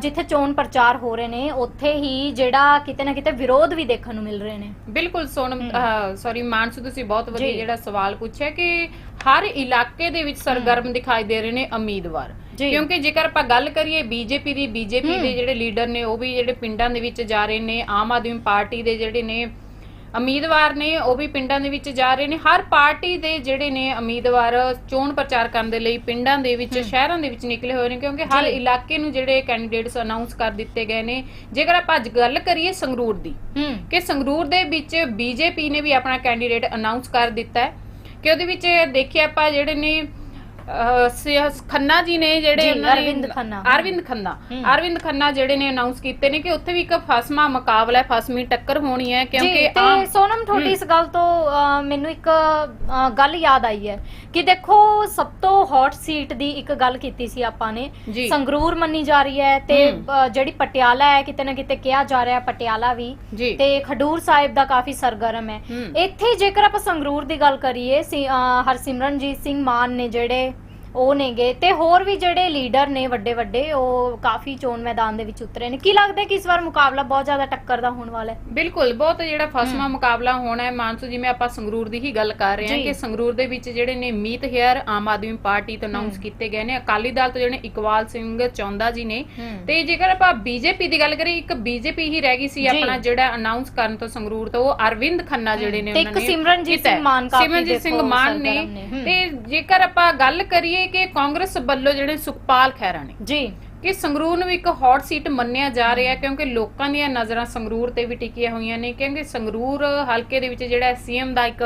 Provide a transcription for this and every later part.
ਜਿੱਥੇ ਚੋਣ ਪ੍ਰਚਾਰ ਹੋ ਰਹੇ ਨੇ ਉੱਥੇ ਹੀ ਜਿਹੜਾ ਕਿਤੇ ਨਾ ਕਿਤੇ ਵਿਰੋਧ ਵੀ ਦੇਖਣ ਨੂੰ ਮਿਲ ਰਹੇ ਨੇ। ਬਿਲਕੁਲ ਸੋਨਮ ਸੌਰੀ ਮਾਨਸੂ ਤੁਸੀਂ ਬਹੁਤ ਵਧੀਆ। ਜਿਹੜਾ ਸਵਾਲ ਪੁੱਛਿਆ ਕਿ ਹਰ ਇਲਾਕੇ ਦੇ ਵਿੱਚ ਸਰਗਰਮ ਦਿਖਾਈ ਦੇ ਰਹੇ ਨੇ ਉਮੀਦਵਾਰ। ਕਿਉਂਕਿ ਜੇਕਰ ਆਪਾਂ ਗੱਲ ਕਰੀਏ ਬੀਜੇਪੀ ਦੀ ਬੀਜੇਪੀ ਦੇ ਜਿਹੜੇ ਲੀਡਰ ਨੇ ਉਹ ਵੀ ਜਿਹੜੇ ਪਿੰਡਾਂ ਦੇ ਵਿੱਚ ਜਾ ਰਹੇ ਨੇ ਆਮ ਆਦਮੀ ਪਾਰਟੀ ਦੇ ਜਿਹੜੇ ਨੇ ਉਮੀਦਵਾਰ ਨੇ ਉਹ ਵੀ ਪਿੰਡਾਂ ਦੇ ਵਿੱਚ ਜਾ ਰਹੇ ਨੇ। ਹਰ ਪਾਰਟੀ ਦੇ ਜਿਹੜੇ ਨੇ ਉਮੀਦਵਾਰ ਚੋਣ ਪ੍ਰਚਾਰ ਕਰਨ ਦੇ ਲਈ ਪਿੰਡਾਂ ਦੇ ਵਿੱਚ ਸ਼ਹਿਰਾਂ ਦੇ ਵਿੱਚ ਨਿਕਲੇ ਹੋਏ ਨੇ ਕਿਉਂਕਿ ਹਰ। ਇਲਾਕੇ ਨੂੰ ਜਿਹੜੇ ਕੈਂਡੀਡੇਟਸ ਅਨਾਉਂਸ ਕਰ ਦਿੱਤੇ ਗਏ ਨੇ। ਜੇਕਰ ਆਪਾਂ ਅੱਜ ਗੱਲ ਕਰੀਏ ਸੰਗਰੂਰ ਦੀ ਕਿ ਸੰਗਰੂਰ ਦੇ ਵਿੱਚ ਬੀਜੇਪੀ ਨੇ ਵੀ ਆਪਣਾ ਕੈਂਡੀਡੇਟ ਅਨਾਉਂਸ ਕਰ ਦਿੱਤਾ ਹੈ। ਕਿ ਉਹਦੇ ਵਿੱਚ ਦੇਖਿਆ ਆਪਾਂ ਜਿਹੜੇ ਨੇ ਅਹ, ਖੰਨਾ ਜੀ ਨੇ ਜਿਹੜੇ ਜੀ, ਅਰਵਿੰਦ ਖੰਨਾ। ਅਰਵਿੰਦ ਖੰਨਾ। ਅਰਵਿੰਦ ਖੰਨਾ ਜਿਹੜੇ ਨੇ ਅਨਾਉਂਸ ਕੀਤੇ ਨੇ ਕਿ ਉੱਥੇ ਵੀ ਇੱਕ ਫਸਮਾ ਮੁਕਾਬਲਾ ਹੈ ਫਸਮੀ ਟੱਕਰ ਹੋਣੀ ਹੈ ਜੀ ਕਿਉਂਕਿ ਤੇ ਆਮ ਸੋਨਮ ਤੁਹਾਡੀ ਇਸ ਗੱਲ ਤੋਂ ਅ, ਮੈਨੂੰ ਇੱਕ ਅ, ਗੱਲ ਯਾਦ ਆਈ ਹੈ ਕਿ ਦੇਖੋ ਸਭ ਤੋਂ ਹੌਟ ਸੀਟ ਦੀ ਇੱਕ ਗੱਲ ਕੀਤੀ ਸੀ ਆਪਾਂ ਨੇ ਜੀ। ਸੰਗਰੂਰ ਮੰਨੀ ਜਾ ਰਹੀ ਹੈ ਤੇ ਹੂੰ। ਅ, ਜਿਹੜੀ ਪਟਿਆਲਾ ਹੈ ਕਿਤੇ ਨਾ ਕਿਤੇ ਕਿਹਾ ਜਾ ਰਿਹਾ ਪਟਿਆਲਾ ਵੀ ਜੀ ਤੇ ਖਡੂਰ ਸਾਹਿਬ ਦਾ ਕਾਫੀ ਸਰਗਰਮ ਹੈ ਹੂੰ। ਇੱਥੇ ਜੇਕਰ ਆਪਾਂ ਸੰਗਰੂਰ ਦੀ ਗੱਲ ਕਰੀਏ ਸੀ- ਅ, ਹਰਸਿਮਰਨਜੀਤ ਸਿੰਘ ਮਾਨ ਨੇ ਜਿਹੜੇ ਉਹ ਨੇਗੇ ਤੇ ਹੋਰ ਵੀ ਜਿਹੜੇ ਲੀਡਰ ਨੇ ਵੱਡੇ ਵੱਡੇ ਉਹ ਕਾਫੀ ਚੋਣ ਮੈਦਾਨ ਦੇ ਵਿੱਚ ਉਤਰੇ ਨੇ ਕੀ ਲੱਗਦਾ ਕਿ ਇਸ ਵਾਰ ਮੁਕਾਬਲਾ ਬਹੁਤ ਜ਼ਿਆਦਾ ਟੱਕਰ ਦਾ ਹੋਣ ਵਾਲਾ ਹੈ ਬਿਲਕੁਲ ਬਹੁਤ ਜਿਹੜਾ ਫਸਮਾ ਮੁਕਾਬਲਾ ਹੋਣਾ ਹੈ ਮਾਨਸੂ ਜਿਵੇਂ ਆਪਾਂ ਸੰਗਰੂਰ ਦੀ ਹੀ ਗੱਲ ਕਰ ਰਹੇ ਹਾਂ। ਕਿ ਸੰਗਰੂਰ ਦੇ ਵਿੱਚ ਜਿਹੜੇ ਨੇ ਮੀਤ ਹੇਅਰ ਆਮ ਆਦਮੀ ਪਾਰਟੀ ਤੋਂ ਅਨਾਉਂਸ ਕੀਤੇ ਗਏ ਨੇ ਅਕਾਲੀ ਦਲ ਤੋਂ ਜਿਹੜੇ ਇਕਵਾਲ ਸਿੰਘ ਚੌਂਦਾ ਜੀ ਨੇ। ਤੇ ਜੇਕਰ ਆਪਾਂ ਬੀਜੇਪੀ ਦੀ ਗੱਲ ਕਰੀਏ ਇੱਕ ਬੀਜੇਪੀ ਹੀ ਰਹਿ ਗਈ ਸੀ। ਆਪਣਾ ਜਿਹੜਾ ਅਨਾਉਂਸ ਕਰਨ ਤੋਂ ਸੰਗਰੂਰ ਤੋਂ ਉਹ ਅਰਵਿੰਦ ਖੰਨਾ ਜਿਹੜੇ ਨੇ ਤੇ ਉਹਨਾਂ ਇੱਕ ਨੇ ਸਿਮਰਨਜੀਤ ਕੀਤਾ ਹੈ। ਸਿੰਘ ਮਾਨ ਕਾਫੀ ਸਿਮਰਨਜੀਤ ਸਿੰਘ ਮਾਨ ਨੇ। ਤੇ ਜੇਕਰ ਆਪਾਂ ਗੱਲ ਕਰੀਏ ਕਿ ਕਾਂਗਰਸ ਵੱਲੋਂ ਜਿਹੜੇ ਸੁਖਪਾਲ ਖਹਿਰਾ ਨੇ ਜੀ। ਕਿ ਸੰਗਰੂਰ ਨੂੰ ਇੱਕ ਹੌਟ ਸੀਟ ਮੰਨਿਆ ਜਾ ਰਿਹਾ ਕਿਉਂਕਿ ਲੋਕਾਂ ਦੀਆਂ ਨਜ਼ਰਾਂ ਸੰਗਰੂਰ ਤੇ ਵੀ ਟਿਕੀਆਂ ਹੋਈਆਂ ਨੇ ਕਿਉਂਕਿ ਸੰਗਰੂਰ ਹਲਕੇ ਦੇ ਵਿੱਚ ਜਿਹੜਾ ਸੀਐਮ ਦਾ ਇੱਕ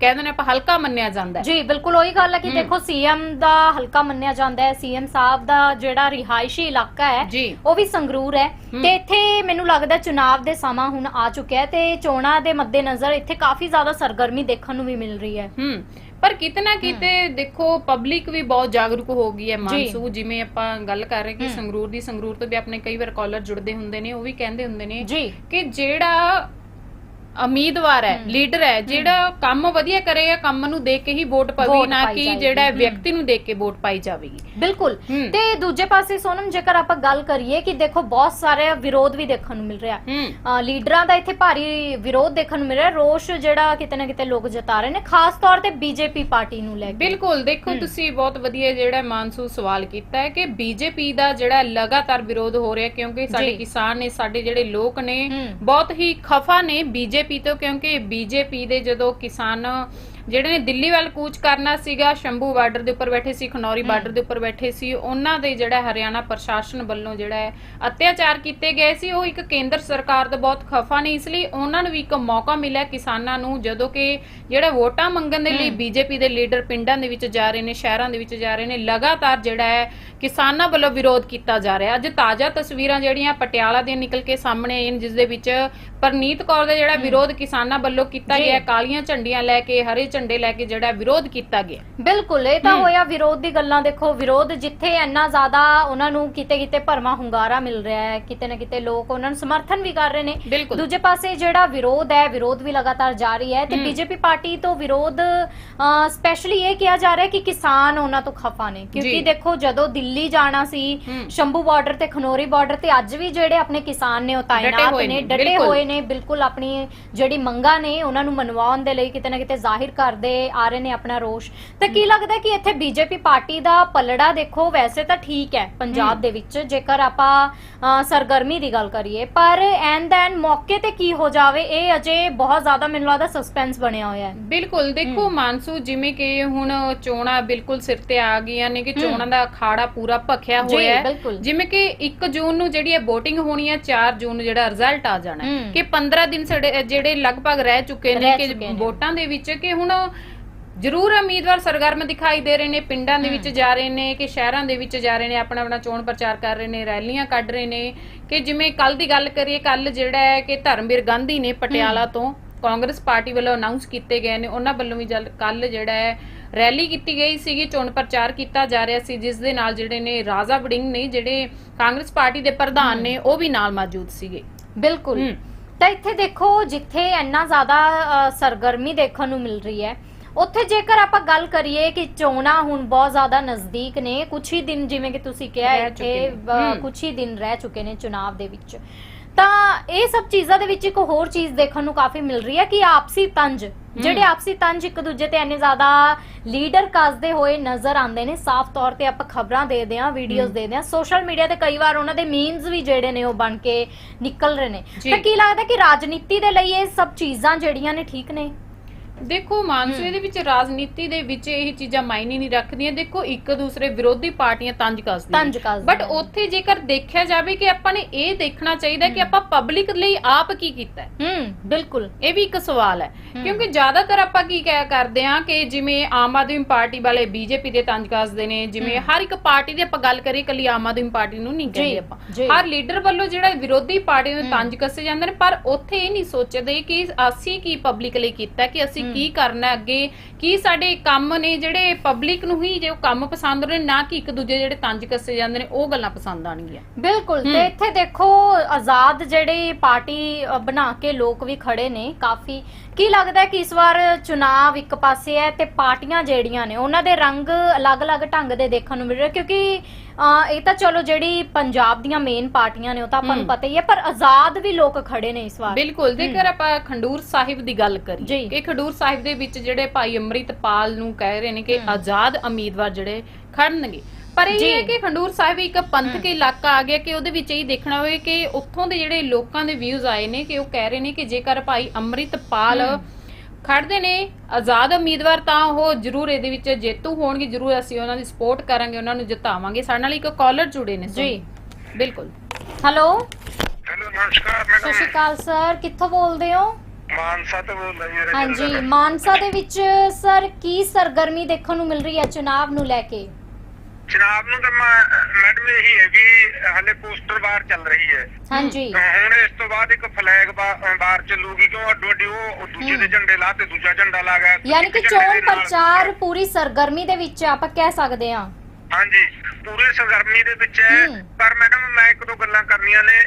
ਕਹਿੰਦੇ ਨੇ ਆਪਾਂ ਹਲਕਾ ਮੰਨਿਆ ਜਾਂਦਾ ਹੈ। ਜੀ ਬਿਲਕੁਲ ਉਹੀ ਗੱਲ ਹੈ ਕਿ ਦੇਖੋ ਸੀਐਮ ਦਾ ਹਲਕਾ ਮੰਨਿਆ ਜਾਂਦਾ ਹੈ ਸੀਐਮ ਸਾਹਿਬ ਦਾ ਜਿਹੜਾ ਰਿਹਾਇਸ਼ੀ ਇਲਾਕਾ ਹੈ ਉਹ ਵੀ ਸੰਗਰੂਰ ਹੈ। ਤੇ ਇੱਥੇ ਮੈਨੂੰ ਲੱਗਦਾ ਚੁਣਾਵ ਦੇ ਸਮਾਂ ਹੁਣ ਆ ਚੁੱਕਿਆ ਹੈ ਤੇ ਚੋਣਾਂ ਦੇ ਮੱਦੇਨਜ਼ਰ ਇੱਥੇ ਕਾਫੀ ਜ਼ਿਆਦਾ ਸਰਗਰਮੀ ਦੇਖਣ ਨੂੰ ਵੀ ਮਿਲ ਰਹੀ ਹੈ। ਹੂੰ। ਪਰ ਕਿਤੇ ਨਾ ਕਿਤੇ ਦੇਖੋ ਪਬਲਿਕ ਵੀ ਬਹੁਤ ਜਾਗਰੂਕ ਹੋ ਗਈ ਹੈ ਮਾਨਸੂ ਜਿਵੇਂ ਆਪਾਂ ਗੱਲ ਕਰ ਰਹੇ ਕਿ ਸੰਗਰੂਰ ਦੀ ਸੰਗਰੂਰ ਤੋਂ ਵੀ ਆਪਣੇ ਕਈ ਵਾਰ ਕਾਲਰ ਜੁੜਦੇ ਹੁੰਦੇ ਨੇ ਉਹ ਵੀ ਕਹਿੰਦੇ ਹੁੰਦੇ ਨੇ ਕਿ ਜਿਹੜਾ ਉਮੀਦਵਾਰ ਹੈ ਲੀਡਰ ਹੈ ਜਿਹੜਾ ਕੰਮ ਵਧੀਆ ਕਰੇਗਾ ਕੰਮ ਨੂੰ ਦੇਖ ਕੇ ਹੀ ਵੋਟ ਪਵੇ ਵੋਟ ਨਾ ਪਾਈ ਕਿ ਜਾਏਗੀ। ਜਿਹੜਾ। ਵਿਅਕਤੀ ਨੂੰ ਦੇਖ ਕੇ ਵੋਟ ਪਾਈ ਜਾਵੇਗੀ ਬਿਲਕੁਲ ਹੂੰ। ਤੇ ਦੂਜੇ ਪਾਸੇ ਸੋਨਮ ਜੇਕਰ ਆਪਾਂ ਗੱਲ ਕਰੀਏ ਕਿ ਦੇਖੋ ਬਹੁਤ ਸਾਰੇ ਵਿਰੋਧ ਵੀ ਦੇਖਣ ਨੂੰ ਮਿਲ ਰਿਹਾ ਹੂੰ ਅ, ਲੀਡਰਾਂ ਦਾ ਇੱਥੇ ਭਾਰੀ ਵਿਰੋਧ ਦੇਖਣ ਨੂੰ ਮਿਲ ਰਿਹਾ ਰੋਸ਼ ਜਿਹੜਾ ਕਿਤੇ ਨਾ ਕਿਤੇ ਲੋਕ ਜਤਾ ਰਹੇ ਨੇ ਖਾਸ ਤੌਰ ਤੇ ਬੀਜੇਪੀ ਪਾਰਟੀ ਨੂੰ ਲੈ ਕੇ ਬਿਲਕੁਲ ਦੇਖੋ ਤੁਸੀਂ ਬਹੁਤ ਵਧੀਆ ਜਿਹੜਾ ਮਾਨਸੂ ਸਵਾਲ ਕੀਤਾ ਹੈ ਕਿ ਬੀਜੇਪੀ ਦਾ ਜਿਹੜਾ ਲਗਾਤਾਰ ਵਿਰੋਧ ਹੋ ਰਿਹਾ ਕਿਉਂਕਿ ਸਾਡੇ ਜੀ। ਕਿਸਾਨ ਨੇ ਸਾਡੇ ਜਿਹੜੇ ਲੋਕ ਨੇ। ਬਹੁਤ ਹੀ ਖਫਾ ਨੇ ਬੀਜੇਪੀ ਤੋਂ ਕਿਉਂਕਿ ਬੀਜੇਪੀ ਦੇ ਜਦੋਂ ਕਿਸਾਨ ਜਿਹੜੇ ਨੇ ਦਿੱਲੀ ਵੱਲ ਕੂਚ ਕਰਨਾ ਸੀਗਾ ਸ਼ੰਭੂ ਬਾਰਡਰ ਦੇ ਉੱਪਰ ਬੈਠੇ ਸੀ ਖਨੌਰੀ ਬਾਰਡਰ ਦੇ ਉੱਪਰ ਬੈਠੇ ਸੀ ਉਹਨਾਂ ਦੇ ਜਿਹੜਾ ਹਰਿਆਣਾ ਪ੍ਰਸ਼ਾਸਨ ਵੱਲੋਂ ਜਿਹੜਾ ਹੈ ਅਤਿਆਚਾਰ ਕੀਤੇ ਗਏ ਸੀ ਉਹ ਇੱਕ ਕੇਂਦਰ ਸਰਕਾਰ ਦਾ ਬਹੁਤ ਖਫਾ ਨੇ ਇਸ ਲਈ ਉਹਨਾਂ ਨੂੰ ਵੀ ਇੱਕ ਮੌਕਾ ਮਿਲਿਆ ਕਿਸਾਨਾਂ ਨੂੰ ਜਦੋਂ ਕਿ ਜਿਹੜਾ ਵੋਟਾਂ ਮੰਗਣ ਦੇ ਲਈ ਬੀਜੇਪੀ ਦੇ ਲੀਡਰ ਪਿੰਡਾਂ ਦੇ ਵਿੱਚ ਜਾ ਰਹੇ ਨੇ ਸ਼ਹਿਰਾਂ ਦੇ ਵਿੱਚ ਜਾ ਰਹੇ ਨੇ ਲਗਾਤਾਰ ਜਿਹੜਾ ਹੈ ਕਿਸਾਨਾਂ ਵੱਲੋਂ ਵਿਰੋਧ ਕੀਤਾ ਜਾ ਰਿਹਾ। ਅੱਜ ਤਾਜ਼ਾ ਤਸਵੀਰਾਂ ਜਿਹੜੀਆਂ ਪਟਿਆਲਾ ਦੀਆਂ ਨਿਕਲ ਕੇ ਸਾਹਮਣੇ ਆਈਆਂ ਜਿਸ ਦੇ ਵਿੱਚ ਪਰਨੀਤ ਕੌਰ ਦਾ ਜਿਹੜਾ ਵਿਰੋਧ ਕਿਸਾਨਾਂ ਵੱਲੋਂ ਕੀਤਾ। ਗਿਆ ਕਾਲੀਆਂ ਝੰਡੀਆਂ ਲੈ ਕੇ ਹਰੇ ਝੰਡੇ ਲੈ ਕੇ ਜਿਹੜਾ ਵਿਰੋਧ ਕੀਤਾ ਗਿਆ ਬਿਲਕੁਲ ਇਹ ਤਾਂ ਹੋਇਆ ਵਿਰੋਧ ਦੀ ਗੱਲਾਂ ਦੇਖੋ ਵਿਰੋਧ ਜਿੱਥੇ ਇੰਨਾ ਜ਼ਿਆਦਾ ਉਹਨਾਂ ਨੂੰ ਕਿਤੇ ਕਿਤੇ ਭਰਮਾ ਹੁੰਗਾਰਾ ਮਿਲ ਰਿਹਾ ਹੈ ਕਿਤੇ ਨਾ ਕਿਤੇ ਲੋਕ ਉਹਨਾਂ ਨੂੰ ਸਮਰਥਨ ਵੀ ਕਰ ਰਹੇ ਨੇ ਬਿਲਕੁਲ ਦੂਜੇ ਪਾਸੇ ਜਿਹੜਾ ਵਿਰੋਧ ਹੈ ਵਿਰੋਧ ਵੀ ਲਗਾਤਾਰ ਜਾਰੀ ਹੈ ਤੇ ਬੀਜੇਪੀ ਪਾਰਟੀ ਤੋਂ ਵਿਰੋਧ ਸਪੈਸ਼ਲੀ ਇਹ ਕਿਹਾ ਜਾ ਰਿਹਾ ਹੈ ਕਿ ਕਿਸਾਨ ਉਹਨਾਂ ਤੋਂ ਖਫਾ ਨੇ ਕਿਉਂਕਿ ਜੀ। ਦੇਖੋ ਜਦੋਂ ਦਿੱਲੀ ਜਾਣਾ ਸੀ। ਸ਼ੰਭੂ ਬਾਰਡਰ ਤੇ ਖਨੋਰੀ ਬਾਰਡਰ ਤੇ ਅੱਜ ਵੀ ਜਿਹੜੇ ਆਪਣੇ ਕਿਸਾਨ ਨੇ ਉਹ ਤਾਇਨਾਤ ਹੋਏ ਨੇ ਨੇ, ਡਟੇ ਬਿਲਕੁਲ। ਹੋਏ ਨੇ ਬਿਲਕੁਲ ਆਪਣੀ ਜਿਹੜੀ ਮੰਗਾਂ ਨੇ ਉਹਨਾਂ ਨੂੰ ਮਨਵਾਉਣ ਦੇ ਲਈ ਕਿਤੇ ਨਾ ਕਿਤੇ ਜ਼ਾਹਿਰ ਕਰਦੇ ਆ ਰਹੇ ਨੇ ਆਪਣਾ ਰੋਸ਼। ਤੇ ਕੀ ਲੱਗਦਾ ਕਿ ਇੱਥੇ ਬੀਜੇਪੀ ਪਾਰਟੀ ਦਾ ਪਲੜਾ ਦੇਖੋ ਵੈਸੇ ਤਾਂ ਠੀਕ ਹੈ ਪੰਜਾਬ ਦੇ ਵਿੱਚ ਜੇਕਰ ਆਪਾਂ ਸਰਗਰਮੀ ਦੀ ਗੱਲ ਕਰੀਏ। ਪਰ ਐਂਡ ਦੈਨ ਮੌਕੇ ਤੇ ਕੀ ਹੋ ਜਾਵੇ ਇਹ ਅਜੇ ਬਹੁਤ ਜ਼ਿਆਦਾ ਮੈਨੂੰ ਲੱਗਦਾ ਸਸਪੈਂਸ ਬਣਿਆ ਹੋਇਆ ਹੈ। ਬਿਲਕੁਲ ਦੇਖੋ ਮਾਨਸੂ ਜਿਵੇਂ ਕਿ ਹੁਣ ਚੋਣਾਂ ਬਿਲਕੁਲ ਸਿਰ ਤੇ ਆ ਗਈਆਂ ਨੇ ਕਿ ਚੋਣਾਂ ਦਾ ਅਖਾੜਾ ਪੂਰਾ ਭਖਿਆ ਹੋਇਆ ਹੈ। ਜਿਵੇਂ ਕਿ 1 ਜੂਨ ਨੂੰ ਜਿਹੜੀ ਹੈ VOTING ਹੋਣੀ ਹੈ 4 ਜੂਨ ਨੂੰ ਜਿਹੜਾ ਰਿਜ਼ਲਟ ਆ ਜਾਣਾ। ਕਿ 15 ਦਿਨ ਜਿਹੜੇ ਲਗਭਗ ਰਹਿ ਚੁੱਕੇ ਨੇ ਕਿ। ਵੋਟਾਂ ਦੇ ਵਿੱਚ ਕਿ ਹੁਣ ਜ਼ਰੂਰ ਉਮੀਦਵਾਰ ਸਰਗਰਮ ਦਿਖਾਈ ਦੇ ਰਹੇ ਨੇ ਪਿੰਡਾਂ ਦੇ ਵਿੱਚ ਜਾ ਰਹੇ ਨੇ ਕਿ ਸ਼ਹਿਰਾਂ ਦੇ ਵਿੱਚ ਜਾ ਰਹੇ ਨੇ ਆਪਣਾ ਆਪਣਾ ਚੋਣ ਪ੍ਰਚਾਰ ਕਰ ਰਹੇ ਨੇ ਰੈਲੀਆਂ ਕੱਢ ਰਹੇ ਨੇ ਕਿ ਜਿਵੇਂ ਕੱਲ ਦੀ ਗੱਲ ਕਰੀਏ ਕੱਲ ਜਿਹੜਾ ਹੈ ਕਿ ਧਰਮਵੀਰ ਗਾਂਧੀ ਨੇ ਪਟਿਆਲਾ ਤੋਂ ਕਾਂਗਰਸ ਪਾਰਟੀ ਵੱਲੋਂ ਅਨਾਉਂਸ ਕੀਤੇ ਗਏ ਨੇ ਉਹਨਾਂ ਵੱਲੋਂ ਵੀ ਕੱਲ ਜਿਹੜਾ ਹੈ ਰੈਲੀ ਕੀਤੀ ਗਈ ਸੀਗੀ ਚੋਣ ਪ੍ਰਚਾਰ ਕੀਤਾ ਜਾ ਰਿਹਾ ਸੀ ਜਿਸ ਦੇ ਨਾਲ ਜਿਹੜੇ ਨੇ ਰਾਜਾ ਵੜਿੰਗ ਨੇ ਜਿਹੜੇ ਕਾਂਗਰਸ ਪਾਰਟੀ ਦੇ ਪ੍ਰਧਾਨ ਨੇ ਉਹ ਵੀ ਨਾਲ ਮੌਜੂਦ ਸੀਗੇ। ਬਿਲਕੁਲ। ਤਾਂ ਇੱਥੇ ਦੇਖੋ ਜਿੱਥੇ ਇੰਨਾ ਜ਼ਿਆਦਾ ਸਰਗਰਮੀ ਦੇਖਣ ਨੂੰ ਮਿਲ ਰਹੀ ਹੈ ਉੱਥੇ ਜੇਕਰ ਆਪਾਂ ਗੱਲ ਕਰੀਏ ਕਿ ਚੋਣਾਂ ਹੁਣ ਬਹੁਤ ਜ਼ਿਆਦਾ ਨਜ਼ਦੀਕ ਨੇ ਕੁਝ ਹੀ ਦਿਨ ਜਿਵੇਂ ਕਿ ਤੁਸੀਂ ਕਿਹਾ ਇੱਥੇ। ਕੁਝ ਹੀ ਦਿਨ ਰਹਿ ਚੁੱਕੇ ਨੇ ਚੁਣਾਵ ਦੇ ਵਿੱਚ ਤਾਂ ਇਹ ਸਭ ਚੀਜ਼ਾਂ ਦੇ ਵਿੱਚ ਇੱਕ ਹੋਰ ਚੀਜ਼ ਦੇਖਣ ਨੂੰ ਕਾਫੀ ਮਿਲ ਰਹੀ ਹੈ ਕਿ ਆਪਸੀ ਤੰਜ ਜਿਹੜੇ ਆਪਸੀ ਤੰਜ ਇੱਕ ਦੂਜੇ ਤੇ ਇੰਨੇ ਜ਼ਿਆਦਾ ਲੀਡਰ ਕੱਸਦੇ ਹੋਏ ਨਜ਼ਰ ਆਉਂਦੇ ਨੇ ਸਾਫ਼ ਤੌਰ ਤੇ ਆਪਾਂ ਖਬਰਾਂ ਦੇਖਦੇ ਹਾਂ। ਵੀਡੀਓਜ਼ ਦੇਖਦੇ ਹਾਂ ਸੋਸ਼ਲ ਮੀਡੀਆ ਤੇ ਕਈ ਵਾਰ ਉਹਨਾਂ ਦੇ ਮੀਮਸ ਵੀ ਜਿਹੜੇ ਨੇ ਉਹ ਬਣ ਕੇ ਨਿਕਲ ਰਹੇ ਨੇ। ਤਾਂ ਕੀ ਲੱਗਦਾ ਕਿ ਰਾਜਨੀਤੀ ਦੇ ਲਈ ਇਹ ਸਭ ਚੀਜ਼ਾਂ ਜਿਹੜੀਆਂ ਨੇ ਠੀਕ ਨੇ? ਦੇਖੋ ਮਾਨਸੂਏ ਦੇ ਵਿੱਚ ਰਾਜਨੀਤੀ ਦੇ ਵਿੱਚ ਇਹ ਚੀਜ਼ਾਂ ਮਾਇਨੇ ਨਹੀਂ ਰੱਖਦੀਆਂ। ਦੇਖੋ ਇੱਕ ਦੂਸਰੇ ਵਿਰੋਧੀ ਪਾਰਟੀਆਂ ਤੰਜ ਕੱਸਦੀਆਂ। ਤੰਜ ਕੱਸਦੀਆਂ। ਬਟ। ਉੱਥੇ ਜੇਕਰ ਦੇਖਿਆ ਜਾਵੇ ਕਿ ਆਪਾਂ ਨੇ ਇਹ ਦੇਖਣਾ ਚਾਹੀਦਾ ਕਿ ਆਪਾਂ ਪਬਲਿਕ ਲਈ ਆਪ ਕੀ ਕੀਤਾ ਹੈ। ਹੂੰ ਬਿਲਕੁਲ। ਇਹ ਵੀ ਇੱਕ ਸਵਾਲ ਹੈ। ਹਮ। ਕਿਉਂਕਿ ਜ਼ਿਆਦਾਤਰ ਆਪਾਂ ਕੀ ਕਹਿ ਕਰਦੇ ਹਾਂ ਕਿ ਜਿਵੇਂ ਆਮ ਆਦਮੀ ਪਾਰਟੀ ਵਾਲੇ ਬੀਜੇਪੀ ਦੇ ਤੰਜ ਕੱਸਦੇ ਨੇ ਜਿਵੇਂ ਹਰ ਇੱਕ ਪਾਰਟੀ ਦੀ ਆਪਾਂ ਗੱਲ ਕਰੀਏ ਕੱਲੀ ਆਮ ਆਦਮੀ ਪਾਰਟੀ ਨੂੰ ਨਹੀਂ ਕਹਿੰਦੇ ਆਪਾਂ। ਜੀ। ਹਰ ਲੀਡਰ ਵੱਲੋਂ ਜਿਹੜਾ ਵਿਰੋਧੀ ਪਾਰਟੀ ਨੂੰ ਤੰਜ ਕੱਸੇ ਜਾਂਦੇ ਨੇ ਪਰ ਉੱਥੇ ਇਹ ਨਹੀਂ ਸੋਚਦੇ ਕਿ ਅਸੀਂ ਕੀ ਪਬਲਿਕ ਲਈ ਕੀਤਾ ਕਿ ਅਸੀਂ ਕੀ ਕਰਨਾ ਅੱਗੇ? ਕੀ ਸਾਡੇ ਕੰਮ ਨੇ ਜਿਹੜੇ ਪਬਲਿਕ ਨੂੰ ਹੀ ਜੇ ਉਹ ਕੰਮ ਪਸੰਦ ਨੇ ਨਾ ਕਿ ਇੱਕ ਦੂਜੇ ਜਿਹੜੇ ਤੰਜ ਕੱਸੇ ਜਾਂਦੇ ਨੇ ਉਹ ਗੱਲਾਂ ਪਸੰਦ ਆਣਗੀਆਂ ਬਿਲਕੁਲ ਤੇ ਇੱਥੇ ਦੇਖੋ ਆਜ਼ਾਦ ਜਿਹੜੀ ਪਾਰਟੀ ਬਣਾ ਕੇ ਲੋਕ ਵੀ ਖੜੇ ਨੇ ਕਾਫੀ। ਕੀ ਲੱਗਦਾ ਹੈ ਕਿ ਇਸ ਵਾਰ ਚੁਣਾਵ ਇੱਕ ਪਾਸੇ ਹੈ ਤੇ ਪਾਰਟੀਆਂ ਜਿਹੜੀਆਂ ਨੇ ਉਹਨਾਂ ਦੇ ਰੰਗ ਅਲੱਗ-ਅਲੱਗ ਢੰਗ ਦੇ ਦੇਖਣ ਨੂੰ ਮਿਲ ਰਹੇ ਕਿਉਂਕਿ ਇਹ ਤਾਂ ਚਲੋ ਜਿਹੜੀ ਪੰਜਾਬ ਦੀਆਂ ਮੇਨ ਪਾਰਟੀਆਂ ਨੇ ਉਹ ਤਾਂ ਆਪਾਂ ਨੂੰ। ਪਤਾ ਹੀ ਹੈ ਪਰ ਆਜ਼ਾਦ ਵੀ ਲੋਕ ਖੜੇ ਨੇ ਇਸ ਵਾਰ ਬਿਲਕੁਲ ਜੇਕਰ ਆਪਾਂ ਖੰਡੂਰ ਸਾਹਿਬ ਦੀ ਗੱਲ। ਕਰੀਏ ਕਿ ਖੰਡੂਰ ਸਾਹਿਬ ਦੇ ਵਿੱਚ ਜਿਹੜੇ ਭਾਈ ਅੰਮ੍ਰਿਤਪਾਲ ਨੂੰ ਕਹਿ ਰਹੇ ਨੇ ਕਿ ਆਜ਼ਾਦ ਉਮੀਦਵਾਰ ਜਿਹੜੇ ਖੜਨਗੇ ਪਰ ਇਹ। ਹੈ ਕਿ ਖੰਡੂਰ ਸਾਹਿਬ ਇੱਕ ਪੰਥਕ ਇਲਾਕਾ ਆ ਗਿਆ ਕਿ ਉਹਦੇ ਵਿੱਚ ਇਹ ਦੇਖਣਾ ਹੋਵੇ ਕਿ ਉੱਥੋਂ ਦੇ ਜਿਹੜੇ ਲੋਕਾਂ ਦੇ ਵਿਊਜ਼ ਆਏ ਨੇ ਕਿ ਉਹ ਕਹਿ ਰਹੇ ਨੇ ਕਿ ਜੇਕਰ ਭਾਈ ਅੰਮ੍ਰਿਤਪਾਲ ਖੜਦੇ ਨੇ ਆਜ਼ਾਦ ਉਮੀਦਵਾਰ ਤਾਂ ਉਹ ਜ਼ਰੂਰ ਇਹਦੇ ਵਿੱਚ ਜੇਤੂ ਹੋਣਗੇ ਜ਼ਰੂਰ ਅਸੀਂ ਉਹਨਾਂ ਦੀ ਸਪੋਰਟ ਕਰਾਂਗੇ ਉਹਨਾਂ ਨੂੰ ਜਿਤਾਵਾਂਗੇ। ਸਾਡੇ ਨਾਲ ਇੱਕ ਕਾਲਰ ਜੁੜੇ ਨੇ ਜੀ। ਬਿਲਕੁਲ। ਹੈਲੋ? ਹੈਲੋ ਨਮਸਕਾਰ ਸਤਿ ਸ਼੍ਰੀ ਮੈਡਮ ਅਕਾਲ ਸਰ। ਕਿੱਥੋਂ ਬੋਲਦੇ ਹੋ? ਮਾਨਸਾ ਤੋਂ ਬੋਲਦਾ ਜੀ ਹਾਂਜੀ। ਮਾਨਸਾ ਦੇ ਵਿੱਚ ਸਰ ਕੀ ਸਰਗਰਮੀ ਦੇਖਣ ਨੂੰ ਮਿਲ ਰਹੀ ਹੈ ਚੁਣਾਵ ਨੂੰ ਲੈ ਕੇ? ਜਨਾਬ ਨੂੰ ਤਾਂ ਮੈਡਮ ਇਹੀ ਹੈ ਕਿ ਹਲੇ ਪੋਸਟਰ ਬਾਰ ਚੱਲ ਰਹੀ ਹੈ। ਹਾਂਜੀ। ਹੁਣ ਇਸ ਤੋਂ ਬਾਅਦ ਇੱਕ ਫਲੈਗ ਬਾਰ ਚੱਲੂਗੀ ਕਿਉਂ ਅੱਡੋ ਅੱਡੀ ਉਹ ਦੂਜੇ ਦੇ ਝੰਡੇ ਲਾ ਤੇ ਦੂਜਾ ਝੰਡਾ ਲਾ ਗਿਆ। ਯਾਨੀ ਕਿ ਚੋਣ ਪ੍ਰਚਾਰ ਪੂਰੀ ਸਰਗਰਮੀ ਦੇ ਵਿੱਚ ਆਪਾਂ ਕਹਿ ਸਕਦੇ ਹਾਂ। ਹਾਂਜੀ ਪੂਰੇ ਸਰਗਰਮੀ ਦੇ ਵਿੱਚ ਹੈ। ਪਰ ਮੈਡਮ ਮੈਂ ਇੱਕ ਦੋ ਗੱਲਾਂ ਕਰਨੀਆਂ ਨੇ।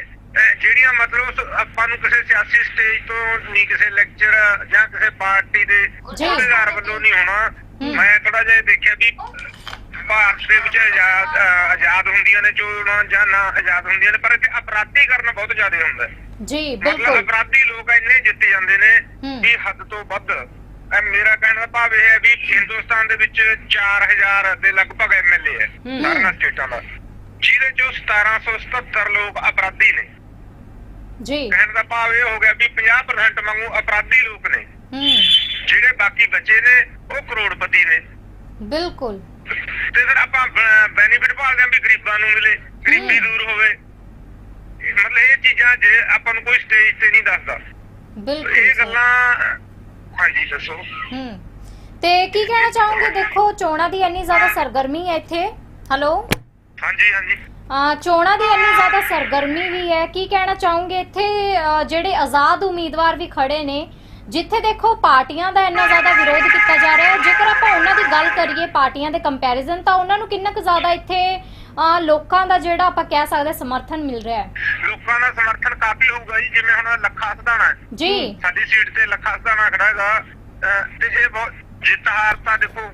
ਜਿਹੜੀਆਂ ਮਤਲਬ ਆਪਾਂ ਨੂੰ ਕਿਸੇ ਸਿਆਸੀ ਸਟੇਜ ਤੋਂ ਨਹੀਂ ਕਿਸੇ ਲੈਕਚਰ ਜਾਂ ਕਿਸੇ ਪਾਰਟੀ ਦੇ। ਅਹੁਦੇਦਾਰ ਵੱਲੋਂ ਨਹੀਂ ਹੋਣਾ। ਮੈਂ ਥੋੜਾ ਜਿਹਾ ਦੇਖਿਆ ਵੀ ਭਾਰਤ ਦੇ ਵਿੱਚ ਆਜ਼ਾਦ ਆਜ਼ਾਦ ਹੁੰਦੀਆਂ ਨੇ ਚੋਣਾਂ ਜਾਂ ਨਾ ਆਜ਼ਾਦ ਹੁੰਦੀਆਂ ਨੇ ਪਰ ਇੱਥੇ ਅਪਰਾਧੀਕਰਨ ਬਹੁਤ ਜ਼ਿਆਦਾ ਹੁੰਦਾ ਹੈ। ਜੀ ਬਿਲਕੁਲ। ਅਪਰਾਧੀ ਲੋਕ ਇੰਨੇ ਜਿੱਤੇ ਜਾਂਦੇ ਨੇ। ਵੀ ਹੱਦ ਤੋਂ ਵੱਧ। ਮੇਰਾ ਕਹਿਣ ਦਾ ਭਾਵ ਇਹ ਹੈ ਵੀ ਹਿੰਦੁਸਤਾਨ ਦੇ ਵਿੱਚ 4000 ਦੇ ਲਗਭਗ ਐਮਐਲਏ ਹੈ। ਸਾਰੀਆਂ ਸਟੇਟਾਂ ਦਾ। ਜਿਹਦੇ ਚੋਂ 1777 ਲੋਕ ਅਪਰਾਧੀ ਨੇ। ਜੀ। ਕਹਿਣ ਦਾ ਭਾਵ ਇਹ ਹੋ ਗਿਆ ਵੀ 50% ਵਾਂਗੂ ਅਪਰਾਧੀ ਲੋਕ ਨੇ। ਜਿਹੜੇ ਬਾਕੀ ਬੱਚੇ ਨੇ ਉਹ ਕਰੋੜਪਤੀ ਨੇ। ਬਿਲਕੁਲ। ਤੇ ਫਿਰ ਆਪਾਂ ਬੈਨੀਫਿਟ ਭਾਲਦੇ ਹਾਂ ਵੀ ਗਰੀਬਾਂ ਨੂੰ ਮਿਲੇ ਗਰੀਬੀ। ਦੂਰ ਹੋਵੇ। ਮਤਲਬ ਇਹ ਚੀਜ਼ਾਂ ਜੇ ਆਪਾਂ ਨੂੰ ਕੋਈ ਸਟੇਜ ਤੇ ਨਹੀਂ ਦੱਸਦਾ। ਬਿਲਕੁਲ ਇਹ। ਗੱਲਾਂ ਹਾਂਜੀ ਦੱਸੋ। ਹੂੰ। ਤੇ ਕੀ ਕਹਿਣਾ ਚਾਹੋਗੇ? ਦੇਖੋ ਚੋਣਾਂ ਦੀ ਇੰਨੀ ਜ਼ਿਆਦਾ ਸਰਗਰਮੀ ਹੈ ਇੱਥੇ। ਹੈਲੋ ਹਾਂਜੀ ਹਾਂਜੀ। ਆ ਚੋਣਾਂ ਦੀ ਇੰਨੀ ਜ਼ਿਆਦਾ ਸਰਗਰਮੀ ਵੀ ਹੈ। ਕੀ ਕਹਿਣਾ ਚਾਹੋਗੇ? ਇੱਥੇ ਜਿਹੜੇ ਆਜ਼ਾਦ ਉਮੀਦਵਾਰ ਵੀ ਖੜੇ ਨੇ ਜਿੱਥੇ ਦੇਖੋ ਪਾਰਟੀਆਂ ਦਾ ਇੰਨਾ ਜ਼ਿਆਦਾ ਵਿਰੋਧ ਕੀਤਾ ਜਾ ਰਿਹਾ ਹੈ। ਜੇਕਰ ਆਪਾਂ ਉਹਨਾਂ ਦੀ ਗੱਲ ਕਰੀਏ ਪਾਰਟੀਆਂ ਦੇ ਕੰਪੈਰੀਜ਼ਨ ਤਾਂ ਉਹਨਾਂ ਨੂੰ ਕਿੰਨਾ ਕੁ ਜ਼ਿਆਦਾ ਇੱਥੇ ਲੋਕਾਂ ਦਾ ਜਿਹੜਾ ਆਪਾਂ ਕਹਿ ਸਕਦੇ ਸਮਰਥਨ ਮਿਲ ਰਿਹਾ ਹੈ। ਲੋਕਾਂ ਦਾ ਸਮਰਥਨ ਕਾਫੀ ਹੋਊਗਾ ਜੀ ਜਿਵੇਂ ਹੁਣ ਲੱਖਾ ਸਧਾਣਾ ਹੈ। ਜੀ। ਸਾਡੀ ਸੀਟ ਤੇ ਲੱਖਾ ਸਧਾਣਾ ਖੜਾ ਹੈਗਾ। ਤੇ ਇਹ ਬਹੁਤ ਜਿੱਤ ਹਾਰ ਤਾਂ ਦੇਖੋ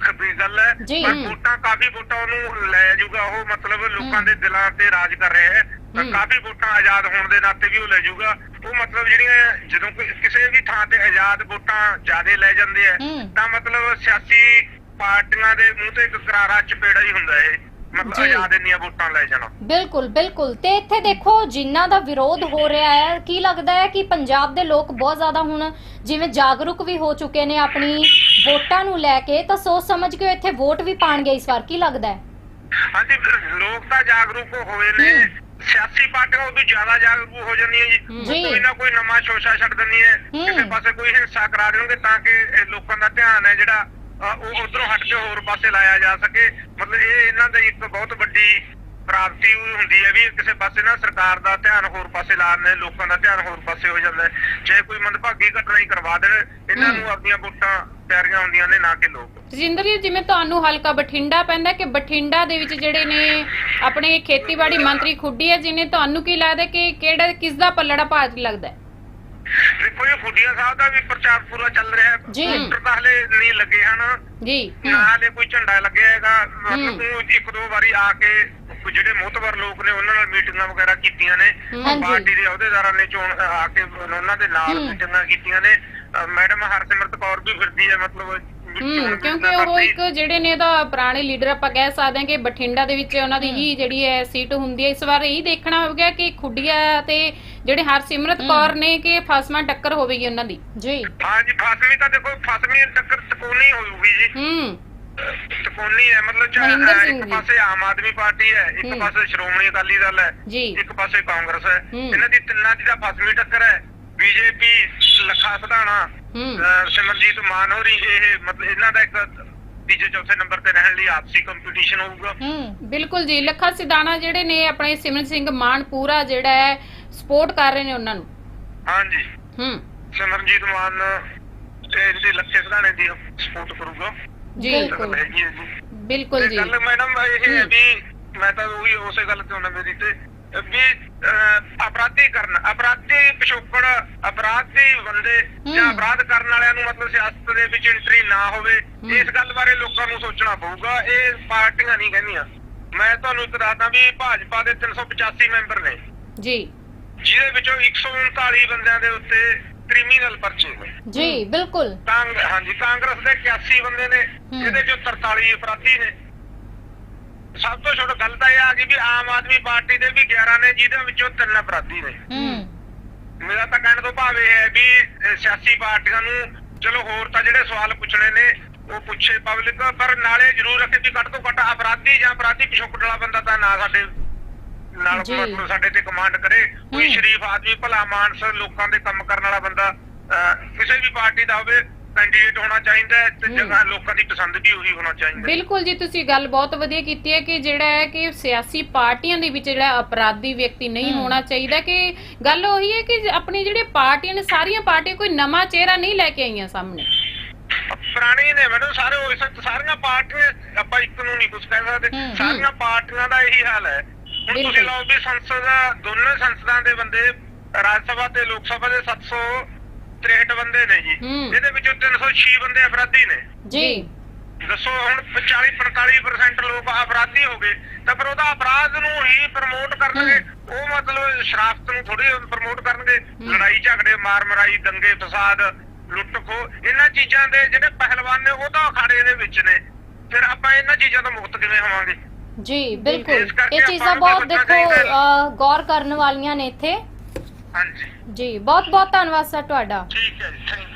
ਖਬਰੀ ਗੱਲ ਹੈ। ਪਰ ਵੋਟਾਂ ਕਾਫੀ ਵੋਟਾਂ ਉਹਨੂੰ ਲੈ ਜਾਊਗਾ। ਉਹ ਮਤਲਬ ਲੋਕਾਂ ਦੇ ਦਿਲਾਂ ਤੇ ਰਾਜ ਕਰ ਰਿਹਾ ਹੈ। ਤਾਂ। ਕਾਫੀ ਵੋਟਾਂ ਆਜ਼ਾਦ ਹੋਣ ਦੇ ਨਾਤੇ ਵੀ ਉਹ ਲੈ ਜਾਊਗਾ ਉਹ ਮਤਲਬ ਜਿਹੜੀਆਂ ਜਦੋਂ ਕੋਈ ਕਿਸੇ ਵੀ ਥਾਂ ਤੇ ਆਜ਼ਾਦ ਵੋਟਾਂ ਜ਼ਿਆਦੇ ਲੈ ਜਾਂਦੇ ਆ। ਤਾਂ ਮਤਲਬ ਸਿਆਸੀ ਪਾਰਟੀਆਂ ਦੇ ਮੂੰਹ ਤੇ ਇੱਕ ਕਰਾਰਾ ਚਪੇੜਾ ਹੀ ਹੁੰਦਾ ਇਹ ਮਤਲਬ। ਆਜ਼ਾਦ ਇੰਨੀਆਂ ਵੋਟਾਂ ਲੈ ਜਾਣਾ ਬਿਲਕੁਲ ਬਿਲਕੁਲ ਤੇ ਇੱਥੇ ਦੇਖੋ ਜਿਨ੍ਹਾਂ ਦਾ ਵਿਰੋਧ ਹੋ ਰਿਹਾ ਹੈ ਕੀ ਲੱਗਦਾ ਹੈ ਕਿ ਪੰਜਾਬ ਦੇ ਲੋਕ ਬਹੁਤ ਜ਼ਿਆਦਾ ਹੁਣ ਜਿਵੇਂ ਜਾਗਰੂਕ ਵੀ ਹੋ ਚੁੱਕੇ ਨੇ ਆਪਣੀ ਵੋਟਾਂ ਨੂੰ ਲੈ ਕੇ ਤਾਂ ਸੋਚ ਸਮਝ ਕੇ ਇੱਥੇ ਵੋਟ ਵੀ ਪਾਣਗੇ ਇਸ ਵਾਰ ਕੀ ਲੱਗਦਾ ਹੈ ਹਾਂਜੀ ਲੋਕ ਤਾਂ ਜਾਗਰੂਕ ਹੋਏ ਨੇ। ਸਿਆਸੀ ਪਾਰਟੀਆਂ ਉਦੋਂ ਜ਼ਿਆਦਾ ਜਾਗਰੂਕ ਹੋ ਜਾਂਦੀਆਂ ਜੀ ਜੀ। ਕੋਈ ਨਾ ਕੋਈ ਨਵਾਂ ਸ਼ੋਸ਼ਾ ਛੱਡ ਦਿੰਦੀ ਹੈ ਹੂੰ। ਕਿਸੇ ਪਾਸੇ ਕੋਈ ਹਿੰਸਾ ਕਰਾ ਦੇਣਗੇ ਤਾਂ ਕਿ ਇਹ ਲੋਕਾਂ ਦਾ ਧਿਆਨ ਹੈ ਜਿਹੜਾ ਅ, ਉਹ ਉਧਰੋਂ ਹਟ ਕੇ ਹੋਰ ਪਾਸੇ ਲਾਇਆ ਜਾ ਸਕੇ ਮਤਲਬ ਇਹ ਇਹਨਾਂ ਦੀ ਇੱਕ ਬਹੁਤ ਵੱਡੀ ਪ੍ਰਾਪਤੀ ਹੁੰਦੀ ਹੈ ਵੀ ਕਿਸੇ ਪਾਸੇ ਨਾ ਸਰਕਾਰ ਦਾ ਧਿਆਨ ਹੋਰ ਪਾਸੇ ਲਾ ਦਿੰਦੇ ਲੋਕਾਂ ਦਾ ਧਿਆਨ ਹੋਰ ਪਾਸੇ ਹੋ ਜਾਂਦਾ ਹੈ ਚਾਹੇ ਕੋਈ ਮੰਦਭਾਗੀ ਘਟਨਾ ਹੀ ਕਰਵਾ ਦੇਣ ਇਹਨਾਂ। ਨੂੰ ਆਪਣੀਆਂ ਵੋਟਾਂ ਪਿਆਰੀਆਂ ਹੁੰਦੀਆਂ ਨੇ ਨਾ ਕਿ ਲੋਕ। ਤਜਿੰਦਰ ਜੀ ਜਿਵੇਂ ਤੁਹਾਨੂੰ ਹਲਕਾ ਬਠਿੰਡਾ ਪੈਂਦਾ ਕਿ ਬਠਿੰਡਾ ਦੇ ਵਿੱਚ ਜਿਹੜੇ ਨੇ ਆਪਣੇ ਖੇਤੀਬਾੜੀ ਮੰਤਰੀ ਖੁੱਡੀ ਹੈ ਜਿਹਨੇ ਤੁਹਾਨੂੰ ਕੀ ਲੱਗਦਾ ਕਿ ਕਿਹੜਾ ਕਿਸ ਦਾ ਪੱਲੜਾ ਭਾਜ ਲੱਗਦਾ ਹੈ? ਦੇਖੋ ਇਹ ਫੁੱਡੀਆਂ ਸਾਹਿਬ ਦਾ ਵੀ ਪ੍ਰਚਾਰ ਪੂਰਾ ਚੱਲ ਰਿਹਾ ਹੈ। ਜੀ। ਪੋਸਟਰ ਤਾਂ ਹਲੇ ਨਹੀਂ ਲੱਗੇ ਹਨ। ਜੀ। ਨਾ ਹਲੇ ਕੋਈ ਝੰਡਾ ਲੱਗਿਆ ਹੈਗਾ। ਮਤਲਬ ਉਹ ਇੱਕ ਦੋ ਵਾਰੀ ਆ ਕੇ ਕੋਈ ਜਿਹੜੇ ਮੋਤਬਰ ਲੋਕ ਨੇ ਉਹਨਾਂ ਨਾਲ ਮੀਟਿੰਗਾਂ ਵਗੈਰਾ ਕੀਤੀਆਂ ਨੇ। ਹਾਂਜੀ। ਪਾਰਟੀ ਦੇ ਅਹੁਦੇਦਾਰਾਂ ਨੇ ਚੋਣ ਆ ਕੇ ਉਹਨਾਂ ਦੇ ਨਾਲ। ਮੀਟਿੰਗਾਂ ਕੀਤੀਆਂ ਨੇ। ਮੈਡਮ ਹਰਸਿਮਰਤ ਕੌਰ ਵੀ ਫਿਰਦੀ ਹੈ ਮਤਲਬ ਹੂੰ ਕਿਉਂਕਿ ਉਹ। ਇੱਕ ਜਿਹੜੇ ਨੇ ਤਾਂ ਪੁਰਾਣੇ ਲੀਡਰ ਆਪਾਂ ਕਹਿ ਸਕਦੇ ਹਾਂ ਕਿ ਬਠਿੰਡਾ ਦੇ ਵਿੱਚ ਉਹਨਾਂ ਦੀ ਹੀ। ਜਿਹੜੀ ਹੈ ਸੀਟ ਹੁੰਦੀ ਹੈ। ਇਸ ਵਾਰ ਇਹ ਦੇਖਣਾ ਹੋ ਗਿਆ ਕਿ ਖੁੱਡੀਆਂ ਤੇ ਜਿਹੜੇ ਹਰਸਿਮਰਤ ਕੌਰ ਨੇ ਕਿ ਫਸਮਾ ਟੱਕਰ ਹੋਵੇਗੀ ਉਹਨਾਂ ਦੀ। ਜੀ। ਹਾਂਜੀ ਫਸਵੀਂ ਤਾਂ ਦੇਖੋ ਫਸਵੀਂ ਟੱਕਰ ਤਕੋਨੀ ਹੋਊਗੀ ਜੀ। ਹੂੰ। ਤਕੋਨੀ ਹੈ ਮਤਲਬ ਚਾ- ਮਹਿੰਦਰ ਸਿੰਘ ਇੱਕ। ਪਾਸੇ ਆਮ ਆਦਮੀ ਪਾਰਟੀ ਹੈ ਇੱਕ। ਪਾਸੇ ਸ਼੍ਰੋਮਣੀ ਅਕਾਲੀ ਦਲ ਹੈ ਜੀ। ਇੱਕ ਪਾਸੇ ਕਾਂਗਰਸ ਹੈ। ਇਹਨਾਂ ਦੀ ਤਿੰਨਾਂ ਦੀ ਤਾਂ ਫਸਵੀਂ ਟੱਕਰ ਹੈ। ਬੀਜੇਪੀ ਲੱਖਾ ਸਧਾਣਾ ਹੂੰ। ਸਿਮਰਜੀਤ ਮਾਨ ਹੋਰੀ ਇਹ ਮਤਲਬ ਇਹਨਾਂ ਦਾ ਇੱਕ ਤੀਜੇ ਚੌਥੇ ਨੰਬਰ ਤੇ ਰਹਿਣ ਲਈ ਆਪਸੀ ਕੰਪੀਟੀਸ਼ਨ ਹੋਊਗਾ। ਹੂੰ ਬਿਲਕੁਲ ਜੀ। ਲੱਖਾ ਸਿਧਾਣਾ ਜਿਹੜੇ ਨੇ ਆਪਣੇ ਸਿਮਰਨ ਸਿੰਘ ਮਾਨ ਪੂਰਾ ਜਿਹੜਾ ਹੈ ਸਪੋਰਟ ਕਰ ਰਹੇ ਨੇ ਉਹਨਾਂ ਨੂੰ। ਹਾਂਜੀ। ਹੂੰ। ਸਿਮਰਜੀਤ ਮਾਨ ਤੇ ਇਹਦੀ ਲੱਖੇ ਸਧਾਣੇ ਦੀ ਸਪੋਰਟ ਕਰੂਗਾ। ਜੀ। ਬਿਲਕੁਲ। ਬਿਲਕੁਲ ਜੀ। ਗੱਲ ਮੈਡਮ ਇਹ ਹੈ ਹੂੰ। ਵੀ ਮੈਂ ਤਾਂ ਉਹੀ ਉਸੇ ਗੱਲ ਤੇ ਹੁਣ ਮੇਰੀ ਤੇ ਵੀ ਅਪਰਾਧੀ ਕਰਨ ਅਪਰਾਧੀ ਪਿਛੋਕੜ ਅਪਰਾਧੀ ਬੰਦੇ ਜਾਂ। ਅਪਰਾਧ ਕਰਨ ਵਾਲਿਆਂ ਨੂੰ ਮਤਲਬ ਸਿਆਸਤ ਦੇ ਵਿੱਚ ਐਂਟਰੀ ਨਾ ਹੋਵੇ। ਇਸ ਗੱਲ ਬਾਰੇ ਲੋਕਾਂ ਨੂੰ ਸੋਚਣਾ ਪਊਗਾ ਇਹ ਪਾਰਟੀਆਂ ਨਹੀਂ ਕਹਿੰਦੀਆਂ ਮੈਂ ਤੁਹਾਨੂੰ ਇੱਕ ਦੱਸਦਾ ਵੀ ਭਾਜਪਾ ਦੇ 385 ਮੈਂਬਰ ਨੇ ਜੀ ਜਿਹਦੇ ਵਿੱਚੋਂ 139 ਬੰਦਿਆਂ ਦੇ ਉੱਤੇ ਕ੍ਰਿਮੀਨਲ ਪਰਚੇ ਨੇ ਜੀ ਬਿਲਕੁਲ ਹਾਂਜੀ ਕਾਂਗਰਸ ਦੇ 81 ਬੰਦੇ ਨੇ। ਜਿਹਦੇ ਚੋਂ 43 ਅਪਰਾਧੀ ਨੇ ਸਭ ਤੋਂ ਛੋਟੀ ਗੱਲ ਤਾਂ ਇਹ ਆ ਗਈ ਵੀ ਆਮ ਆਦਮੀ ਪਾਰਟੀ ਦੇ ਵੀ 11 ਨੇ ਜਿਹਦੇ ਵਿੱਚੋਂ ਤਿੰਨ ਅਪਰਾਧੀ ਨੇ ਹੂੰ ਮੇਰਾ ਤਾਂ ਕਹਿਣ ਤੋਂ ਭਾਵ ਇਹ ਹੈ ਵੀ ਸਿਆਸੀ ਪਾਰਟੀਆਂ ਨੂੰ ਚਲੋ ਹੋਰ ਤਾਂ ਜਿਹੜੇ ਸਵਾਲ ਪੁੱਛਣੇ ਨੇ ਉਹ ਪੁੱਛੇ ਪਬਲਿਕ ਪਰ ਨਾਲੇ ਜ਼ਰੂਰ ਰੱਖੇ ਵੀ ਘੱਟ ਤੋਂ ਘੱਟ ਅਪਰਾਧੀ ਜਾਂ ਅਪਰਾਧੀ ਪਿਛੋਕੜ ਵਾਲਾ ਬੰਦਾ ਤਾਂ ਨਾ ਸਾਡੇ ਨਾਲ। ਮਤਲਬ ਸਾਡੇ ਤੇ ਕਮਾਂਡ ਕਰੇ ਕੋਈ। ਸ਼ਰੀਫ ਆਦਮੀ ਭਲਾ ਮਾਨਸ ਲੋਕਾਂ ਦੇ ਕੰਮ ਕਰਨ ਵਾਲਾ ਬੰਦਾ ਕਿਸੇ ਵੀ ਪਾਰਟੀ ਦਾ ਹੋਵੇ ਕੈਂਡੀਡੇਟ ਹੋਣਾ ਚਾਹੀਦਾ ਹੈ ਤੇ। ਜਗ੍ਹਾ ਲੋਕਾਂ ਦੀ ਪਸੰਦ ਵੀ ਉਹੀ ਹੋਣਾ ਚਾਹੀਦਾ ਹੈ। ਬਿਲਕੁਲ ਜੀ ਤੁਸੀਂ ਗੱਲ ਬਹੁਤ ਵਧੀਆ ਕੀਤੀ ਹੈ ਕਿ ਜਿਹੜਾ ਹੈ ਕਿ ਸਿਆਸੀ ਪਾਰਟੀਆਂ ਦੇ ਵਿੱਚ ਜਿਹੜਾ ਅਪਰਾਧੀ ਵਿਅਕਤੀ ਨਹੀਂ। ਹੋਣਾ ਚਾਹੀਦਾ ਕਿ ਗੱਲ ਉਹੀ ਹੈ ਕਿ ਆਪਣੀ ਜਿਹੜੇ ਪਾਰਟੀਆਂ ਨੇ ਸਾਰੀਆਂ ਪਾਰਟੀਆਂ ਕੋਈ ਨਵਾਂ ਚਿਹਰਾ ਨਹੀਂ ਲੈ ਕੇ ਆਈਆਂ ਸਾਹਮਣੇ ਪੁਰਾਣੇ ਨੇ ਮੈਨੂੰ ਸਾਰੇ ਉਹ ਇਸ- ਸਾਰੀਆਂ ਪਾਰਟੀਆਂ ਆਪਾਂ ਇੱਕ ਨੂੰ ਨਹੀਂ ਕੁਝ ਕਹਿ ਸਕਦੇ ਹੂੰ। ਸਾਰੀਆਂ ਪਾਰਟੀਆਂ ਦਾ ਇਹੀ ਹਾਲ ਹੈ ਹੁਣ ਬਿਲਕੁਲ। ਤੁਸੀਂ ਲਾਓ ਵੀ ਸੰਸਦ ਦੋਨੇ ਸੰਸਦਾਂ ਦੇ ਬੰਦੇ ਰਾਜ ਸਭਾ ਤੇ ਲੋਕ ਸਭਾ ਦੇ 763 ਬੰਦੇ ਨੇ ਜੀ। ਹੂੰ। ਜਿਹਦੇ ਵਿੱਚੋਂ 306 ਬੰਦੇ ਅਪਰਾਧੀ ਨੇ। ਜੀ। ਦੱਸੋ ਹੁਣ 40 45% ਲੋਕ ਅਪਰਾਧੀ ਹੋ ਗਏ ਤਾਂ ਫਿਰ ਉਹਦਾ ਅਪਰਾਧ ਨੂੰ ਹੀ ਪ੍ਰਮੋਟ ਕਰਨਗੇ। ਉਹ ਮਤਲਬ ਸ਼ਰਾਫਤ ਨੂੰ ਥੋੜੀ ਪ੍ਰਮੋਟ ਕਰਨਗੇ। ਲੜਾਈ ਝਗੜੇ ਮਾਰ ਮਰਾਈ ਦੰਗੇ ਫਸਾਦ ਲੁੱਟ ਖੋ ਇਹਨਾਂ ਚੀਜ਼ਾਂ ਦੇ ਜਿਹੜੇ ਪਹਿਲਵਾਨ ਨੇ ਉਹ ਤਾਂ ਅਖਾੜੇ ਦੇ ਵਿੱਚ ਨੇ। ਫਿਰ ਆਪਾਂ ਇਹਨਾਂ ਚੀਜ਼ਾਂ ਤੋਂ ਮੁਕਤ ਕਿਵੇਂ ਹੋਵਾਂਗੇ? ਜੀ ਬਿਲਕੁਲ। ਇਸ ਕਰਕੇ ਇਹ ਚੀਜ਼ਾਂ ਨੂੰ ਬਹੁਤ ਦੇਖੋ ਚਾਹੀਦਾ ਅ, ਗੌਰ ਕਰਨ ਵਾਲੀਆਂ ਨੇ ਇੱਥੇ। ਹਾਂਜੀ। ਜੀ ਬਹੁਤ ਬਹੁਤ ਧੰਨਵਾਦ ਸਰ ਤੁਹਾਡਾ। ਠੀਕ ਹੈ ਜੀ ਥੈਂਕ ਯੂ।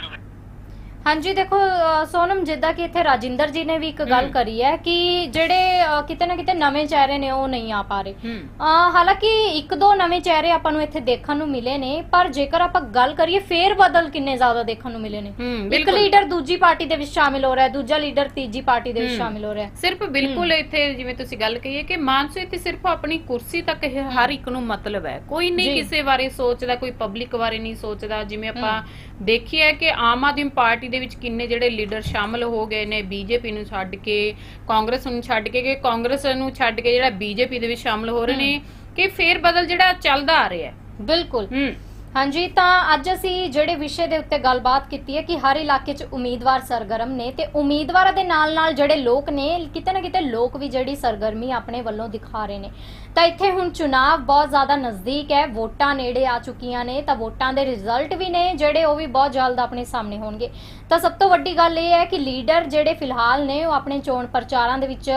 ਹਾਂਜੀ ਦੇਖੋ ਅ, ਸੋਨਮ ਜਿੱਦਾਂ ਕਿ ਇੱਥੇ ਰਾਜਿੰਦਰ ਜੀ ਨੇ ਵੀ ਇੱਕ ਗੱਲ ਹਮ। ਕਰੀ ਹੈ ਕਿ ਜਿਹੜੇ ਅ, ਕਿਤੇ ਨਾ ਕਿਤੇ ਨਵੇਂ ਚਿਹਰੇ ਨੇ ਉਹ ਨਹੀਂ ਆ ਪਾ ਰਹੇ। ਹੂੰ। ਅ, ਹਾਲਾਂਕਿ ਇੱਕ ਦੋ ਨਵੇਂ ਚਿਹਰੇ ਆਪਾਂ ਨੂੰ ਇੱਥੇ ਦੇਖਣ ਨੂੰ ਮਿਲੇ ਨੇ ਪਰ ਜੇਕਰ ਆਪਾਂ ਗੱਲ ਕਰੀਏ ਫੇਰ ਬਦਲ ਕਿੰਨੇ ਜ਼ਿਆਦਾ ਦੇਖਣ ਨੂੰ ਮਿਲੇ ਨੇ। ਹੂੰ ਇੱਕ ਬਿਲਕੁਲ। ਲੀਡਰ ਦੂਜੀ ਪਾਰਟੀ ਦੇ ਵਿੱਚ ਸ਼ਾਮਿਲ ਹੋ ਰਿਹਾ ਹੈ ਦੂਜਾ ਲੀਡਰ ਤੀਜੀ ਪਾਰਟੀ ਦੇ ਵਿੱਚ ਹਮ। ਸ਼ਾਮਿਲ ਹੋ ਰਿਹਾ। ਹੈ ਸਿਰਫ ਬਿਲਕੁਲ ਇੱਥੇ ਜਿਵੇਂ ਤੁਸੀਂ ਗੱਲ ਕਹੀ ਹੈ ਕਿ ਮਾਨਸੂ ਇੱਥੇ ਸਿਰਫ ਆਪਣੀ ਕੁਰਸੀ ਤੱਕ ਹਰ ਇੱਕ ਨੂੰ ਮਤਲਬ ਹੈ। ਕੋਈ ਨਹੀਂ ਜੀ। ਕਿਸੇ ਬਾਰੇ ਸੋਚਦਾ ਕੋਈ ਪਬਲਿਕ ਬਾਰੇ ਨਹੀਂ ਸੋਚਦਾ। ਜਿਵੇਂ ਆਪਾਂ ਦੇਖਿਆ ਕਿ ਆਮ ਆਦਮੀ ਪਾਰਟੀ ਦੇ ਵਿੱਚ ਕਿੰਨੇ ਜਿਹੜੇ ਲੀਡਰ ਸ਼ਾਮਲ ਹੋ ਗਏ ਨੇ ਬੀਜੇਪੀ ਨੂੰ ਛੱਡ ਕੇ ਕਾਂਗਰਸ ਨੂੰ ਛੱਡ ਕੇ ਕਿ ਕਾਂਗਰਸ ਨੂੰ ਛੱਡ ਕੇ ਜਿਹੜਾ ਬੀਜੇਪੀ ਦੇ ਵਿੱਚ ਸ਼ਾਮਲ ਹੋ ਰਹੇ ਨੇ ਕਿ ਫੇਰ ਬਦਲ ਜਿਹੜਾ ਚੱਲਦਾ ਆ ਰਿਹਾ ਹੈ। ਬਿਲਕੁਲ। ਹੂੰ। ਹਾਂਜੀ, ਤਾਂ ਅੱਜ ਅਸੀਂ ਜਿਹੜੇ ਵਿਸ਼ੇ ਦੇ ਉੱਤੇ ਗੱਲਬਾਤ ਕੀਤੀ ਹੈ ਕਿ ਹਰ ਇਲਾਕੇ 'ਚ ਉਮੀਦਵਾਰ ਸਰਗਰਮ ਨੇ ਤੇ ਉਮੀਦਵਾਰਾਂ ਦੇ ਨਾਲ-ਨਾਲ ਜਿਹੜੇ ਲੋਕ ਨੇ, ਕਿਤੇ ਨਾ ਕਿਤੇ ਲੋਕ ਵੀ ਜਿਹੜੀ ਸਰਗਰਮੀ ਆਪਣੇ ਵੱਲੋਂ ਦਿਖਾ ਰਹੇ ਨੇ। ਤਾਂ ਇੱਥੇ ਹੁਣ ਚੁਣਾਵ ਬਹੁਤ ਜ਼ਿਆਦਾ ਨਜ਼ਦੀਕ ਹੈ, ਵੋਟਾਂ ਨੇੜੇ ਆ ਚੁੱਕੀਆਂ ਨੇ, ਤਾਂ ਵੋਟਾਂ ਦੇ ਰਿਜ਼ਲਟ ਵੀ ਨੇ, ਜਿਹੜੇ ਉਹ ਵੀ ਬਹੁਤ ਜਲਦ ਆਪਣੇ ਸਾਹਮਣੇ ਹੋਣਗੇ। ਤਾਂ ਸਭ ਤੋਂ ਵੱਡੀ ਗੱਲ ਇਹ ਹੈ ਕਿ ਲੀਡਰ ਜਿਹੜੇ ਫਿਲਹਾਲ ਨੇ, ਉਹ ਆਪਣੇ ਚੋਣ ਪ੍ਰਚਾਰਾਂ ਦੇ ਵਿੱਚ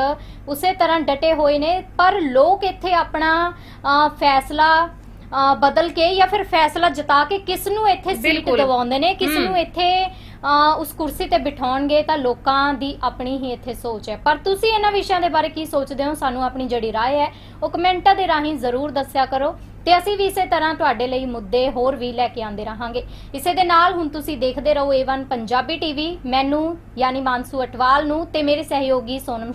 ਉਸੇ ਤਰ੍ਹਾਂ ਡਟੇ ਹੋਏ ਨੇ, ਪਰ ਲੋਕ ਇੱਥੇ ਆਪਣਾ ਫੈਸਲਾ ਬਦਲ ਕੇ ਜਾਂ ਫਿਰ ਫੈਸਲਾ ਜਿਤਾ ਕੇ ਕਿਸ ਨੂੰ ਇੱਥੇ ਸੀਟ ਦਿਵਾਉਂਦੇ ਨੇ ਕਿਸ ਨੂੰ ਇੱਥੇ ਉਸ ਕੁਰਸੀ ਤੇ ਬਿਠਾਉਣਗੇ ਤਾਂ ਲੋਕਾਂ ਦੀ ਆਪਣੀ ਹੀ ਇੱਥੇ ਸੋਚ ਹੈ। ਪਰ ਤੁਸੀਂ ਇਹਨਾਂ ਵਿਸ਼ਿਆਂ ਦੇ ਬਾਰੇ ਕੀ ਸੋਚਦੇ ਹੋ? ਸਾਨੂੰ ਆਪਣੀ ਜਿਹੜੀ ਰਾਏ ਹੈ ਉਹ ਕਮੈਂਟਾਂ ਦੇ ਰਾਹੀਂ ਜ਼ਰੂਰ ਦੱਸਿਆ ਕਰੋ। ਤੇ ਅਸੀਂ ਵੀ ਇਸੇ ਤਰ੍ਹਾਂ ਤੁਹਾਡੇ ਲਈ ਮੁੱਦੇ ਹੋਰ ਵੀ ਲੈ ਕੇ ਆਉਂਦੇ ਰਹਾਂਗੇ। ਇਸੇ ਦੇ ਨਾਲ ਹੁਣ ਤੁਸੀਂ ਦੇਖਦੇ ਰਹੋ A1 ਪੰਜਾਬੀ ਟੀਵੀ ਮੈਨੂੰ ਯਾਨੀ ਮਾਨਸੂ ਅਟਵਾਲ ਨੂੰ ਤੇ ਮੇਰੇ ਸਹਿਯੋਗੀ ਸੋਨਮ